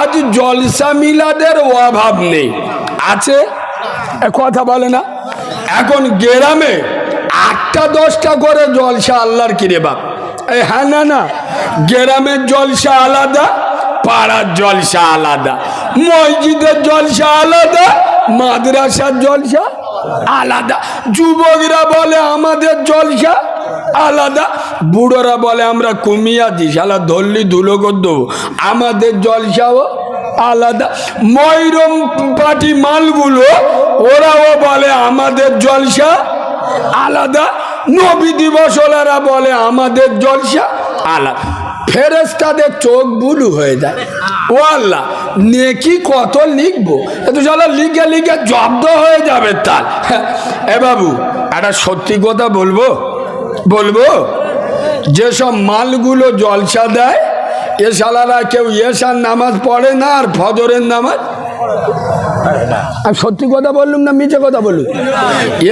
আজ জলসা মিলাদের অভাব নেই। আছে? কথা বলে না। এখন গ্রামে আটটা, দশটা করে জলসা আল্লাহর কিরে বাপ। হ্যাঁ না না। গ্রামের জলসা আলাদা, পাড়ার জলসা আলাদা। মসজিদের জলসা আলাদা, মাদ্রাসার জলসা আলাদা। যুবকরা বলে, আমাদের জলসা আলাদা। বুড়োরা বলে, আমরা কুমিয়া দিই শালা ধরলি ধুলো করে দেবো আমাদের জলসাও আলাদা। ময়রম পাটি মালগুলো, ওরাও বলে, আমাদের জলসা আলাদা। নবী দিবস ওলারা বলে, আমাদের জলসা আলাদা। ফেরেস্তাদের চোখ বুলু হয়ে যায়। ও আল্লাহ, নেকি কত লিখব? এ তো চলো লিখে লিখে জব্দ হয়ে যাবে তার। হ্যাঁ এ বাবু, একটা সত্যি কথা বলব? বলব? যেসব মালগুলো জলসা দেয়, এ সালারা কেউ এসার নামাজ পড়ে না আর ফজরের নামাজ? আমি সত্যি কথা বললুম না মিছে কথা বললুম?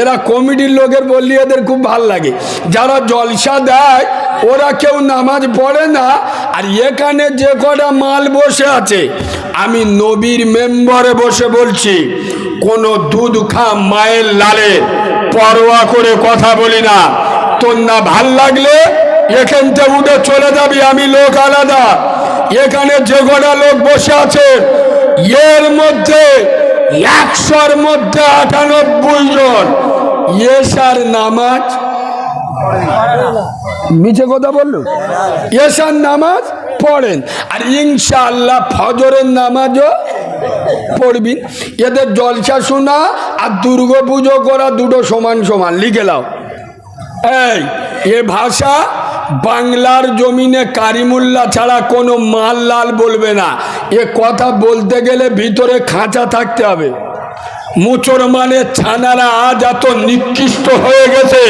এরা কমিটির লোকের বললি এদের খুব ভালো লাগে। যারা জলসা দেয়, ওরা কেউ নামাজ পড়ে না, আর এখানে যে কটা মাল বসে আছে, আমি নবীর মেম্বারে বসে বলছি, কোনো দুধ খা মায়ের লালে, পরোয়া করে কথা বলি না। তোর না ভালো লাগলে এখান থেকে উঠে চলে যাবি, আমি লোক আলাদা। এখানে যে কটা লোক বসে আছে, এর মধ্যে একশোর মধ্যে আটানব্বই জন। এসার নামাজ? মিছে কথা বলল? এসার নামাজ পড়েন। আর ইনশাআল্লাহ ফজরের নামাজও পড়বি। এদের জলসা শোনা আর দুর্গা পুজো করা দুটো সমান সমান, লিখে লাও। এই, এ ভাষা বাংলার জমিনে কারিমুল্লা ছাড়া কোনো মাল লাল বলবে না। এ কথা বলতে গেলে ভিতরে খাঁচা থাকতে হবে। মুসলমানের ছানারা আজ এত নিকৃষ্ট হয়ে গেছে,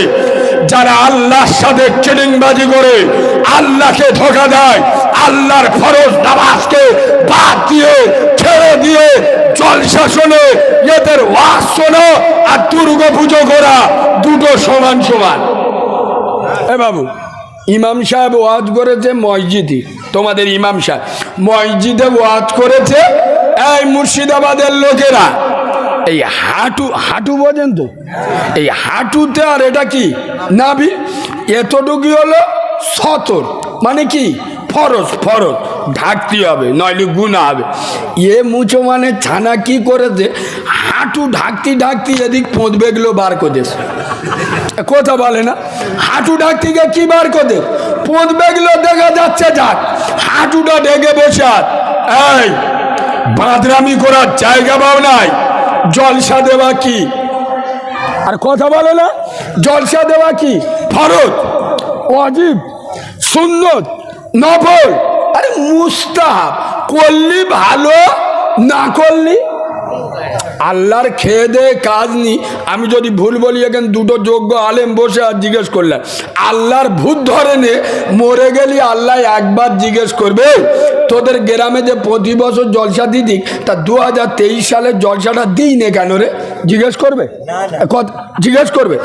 যারা আল্লাহর সাথে চিড়িংবাজি করে, আল্লাহকে ধোকা দেয়, আল্লাহর ফরজ নামাজকে বাদ দিয়ে, ছেড়ে দিয়ে জল শাসনে এদের ওয়াজ শোনো আর দুর্গা পুজো করা, দুটো সমান সমান। এ বাবু, ইমাম সাহেব ওয়াজ করেছে মসজিদে। তোমাদের ইমাম সাহেব, মসজিদে ওয়াজ করেছে এই মুর্শিদাবাদের লোকেরা। এই হাঁটু হাঁটু বোঝেন তো? এই হাঁটুতে আর এটা কি? নাভি? এতটুকু হলো সতর। মানে কি? ফরজ ফরজ। ঢাকতে হবে, নইলে গুণা হবে। এ মুচো মানে ছানা কি করেছে? হাঁটু ঢাকতি ঢাকতি এদিক পোঁতবেগুলো বার করেছে কথা বলে না। হাঁটু ডাক থেকে কি বার করে পোঁত বেগলো, দেখা যাচ্ছে যাক। হাঁটুটা ঢেকে বসে আর এই, বাঁদরামি করার জায়গা পাও নাই। জলসা দেওয়া কি? আর কথা বলে না। জলসা দেওয়া কি? ফরত অজীব সুন্নত, নফল। আরে মুস্তাহাব করলি ভালো না করলি? আল্লাহর খেয়ে দে কাজ নি আমি যদি ভুল বলি এখানে দুটো যোগ্য আলেম বসে আর জিজ্ঞেস করলেন আল্লাহর ভূত ধরে নে মরে গেলি আল্লাহ একবার জিজ্ঞেস করবে। তোদের গ্রামে যে প্রতি বছর জলসা দিদি তা দু হাজার তেইশ সালের জলসাটা দিই নে কেন রে? জিজ্ঞেস করবে? জিজ্ঞেস করবে?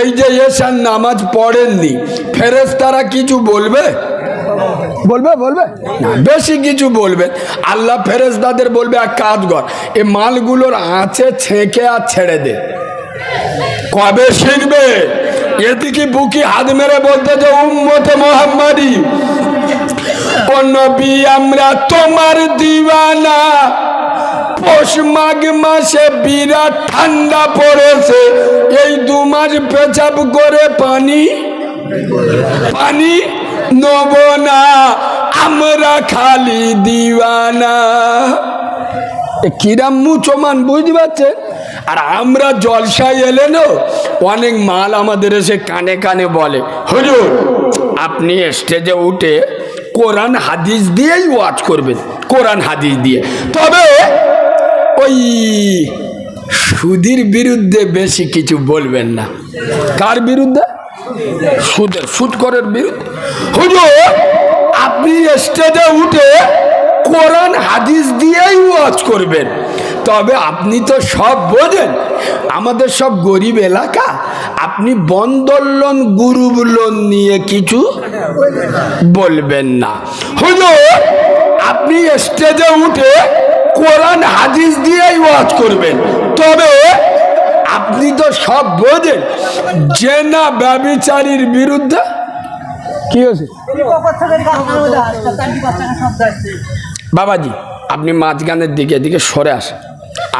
এই যে এসার নামাজ পড়েননি ফেরেস তারা কিছু বলবে? বলবে বলবে? বেশি কিছু বলবে। আল্লাহ ফেরেশতাদের বলবে, এক কাজ কর এ মালগুলোর আঁচে ছেঁকে আর ছেড়ে দে। কবে শিখবে? এদিকে বুকি হাত মেরে বলতে যে, উম্মতে মোহাম্মদী নবী, আমরা তোমার দিওয়ানা পৌষ মাঘ মাসে বিরাট ঠান্ডা পড়েছে। এই দু মাস পেছাব করে পানি? পানি? নব না আমরা খালি দিওয়ানা। কিরাম মুচমান, বুঝতে পারছেন? আর আমরা জলসায় এলে না, অনেক মাল আমাদের এসে কানে কানে বলে, হুজুর, আপনি স্টেজে উঠে কোরআন হাদিস দিয়েই ওয়াচ করবেন, কোরআন হাদিস দিয়ে। তবে ওই সুধীর বিরুদ্ধে বেশি কিছু বলবেন না। কার বিরুদ্ধে? সুদের সুদকরের বিরুদ্ধে। হুজুর, আপনি স্টেজে উঠে কোরআন, হাদিস দিয়েই ওয়াজ করবেন। তবে আপনি তো সব বোঝেন, আমাদের সব গরিব এলাকা। আপনি বন্দর লোন গুরু লোন নিয়ে কিছু বলবেন না। হুজুর, আপনি স্টেজে উঠে কোরআন, হাদিস দিয়েই ওয়াজ করবেন। তবে আপনি তো সব বোঝেন। জেনা ব্যবিচারীর বিরুদ্ধে। কি হয়েছে? বাবাজি, আপনি মাঝখানের দিকে দিকে সরে আসেন।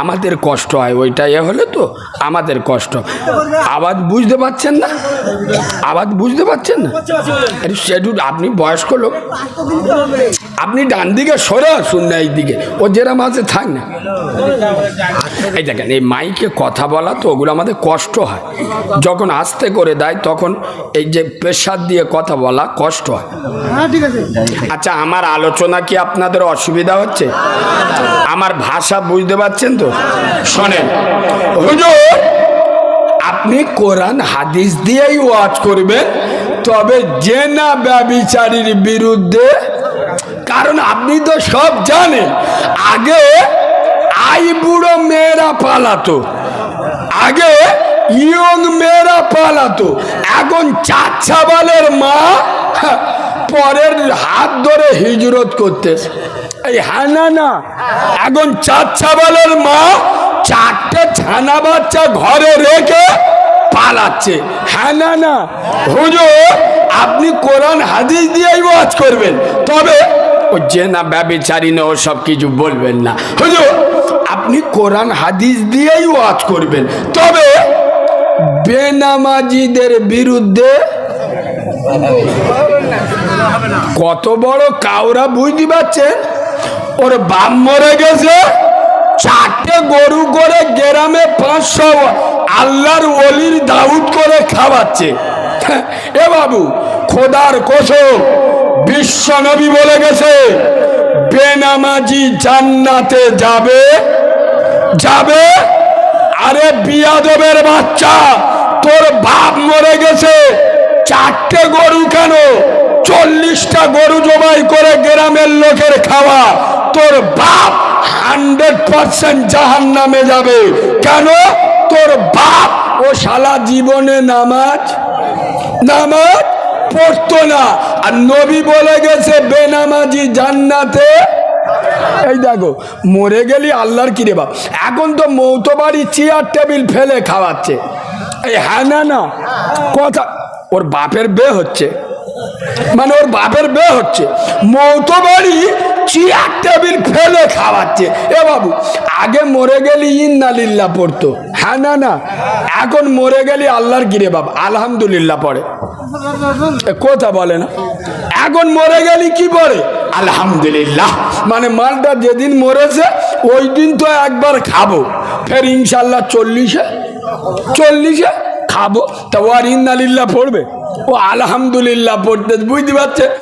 আমাদের কষ্ট হয়, ওইটা এ হলে তো আমাদের কষ্ট। আওয়াজ বুঝতে পারছেন না? আওয়াজ বুঝতে পারছেন না? একটু আপনি বয়স্ক লোক। আপনি ডান দিকে সরে আসুন না এই দিকে। ও যেরম আছে থাক না। এই দেখেন এই মাইকে কথা বলা তো ওগুলো আমাদের কষ্ট হয়। যখন আস্তে করে দেয় তখন এই যে প্রেশার দিয়ে কথা বলা কষ্ট হয়। আচ্ছা আমার আলোচনা কি আপনাদের অসুবিধা হচ্ছে? আমার ভাষা বুঝতে পারছেন তো? শোনেন হুজুর আপনি কোরআন হাদিস দিয়েই ওয়াজ করবেন তবে জেনা ব্যবিচারীর বিরুদ্ধে কারণ আপনি তো সব জানেন। আগে আই বুড়ো মেয়েরা পালাতো। আগে ইয়ং মেয়েরা পালাতো। এখন চাচ্ছা বালের মা পরের হাত ধরে হিজরত করতেছে। এই হ্যাঁ না না। এখন চাচ্ছা বালের মা চারটে ছানা বাচ্চা ঘরে রেখে পালাচ্ছে। হ্যাঁ না না। হুজুর, আপনি কোরআন হাদিস দিয়েই ওয়াজ করবেন। তবে যে না ব্যবিচারী না, ও সব কিছু বলবেন না। হুজুর, আপনি কোরআন, হাদিস দিয়েই ওয়াজ করবেন। তবে বেনামাজিদের বিরুদ্ধে কত বড় কাউরা বুঝতে পারছেন ওর বাপ মরে গেছে, চারটে গরু করে গ্রামে পাঁচশো আল্লাহর অলির দাউদ করে খাওয়াচ্ছে। এ বাবু, খোদার কোসম বিশ্ব নবী বলে গেছে, বেনামাজি জান্নাতে যাবে যাবে? আরে বিয়াদবের বাচ্চা, তোর বাপ মরে গেছে, চারটে গরু কেন? চল্লিশটা গরু জবাই করে গ্রামের লোকের খাওয়া, তোর বাপ হান্ড্রেড পার্সেন্ট জাহান নামে যাবে। কেন? তোর বাপ ও সারা জীবনে নামাজ নামাজ পড়তো না। আর নবী বলে গেছে, বেনামাজি জান্নাতে। এই দেখো, মরে গেলি আল্লাহর কিরে বাপ? এখন তো মৌতবাড়ি চেয়ার টেবিল ফেলে খাওয়াচ্ছে। এই হ্যাঁ না না, কথা, ওর বাপের বে হচ্ছে। মানে ওর বাপের বে হচ্ছে। মৌতবাড়ি চেয়ার টেবিল ফেলে খাওয়াচ্ছে। এ বাবু, আগে মরে গেলি ইন্নালিল্লা পড়তো। হ্যাঁ না না। এখন মরে গেলি আল্লাহর গিরে বাপ। আলহামদুলিল্লাহ পড়ে কথা বলে না। এখন মরে গেলি কি পড়ে আলহামদুলিল্লাহ। মানে মালটা যেদিন মরেছে, ওই দিন তো একবার খাব। ফের ইনশাল্লাহ চল্লিশে চল্লিশে খাব। তা ও আর ইন্নালিল্লাহ পড়বে। ও আলহামদুলিল্লাহ পড়তে বুঝতে পারছে?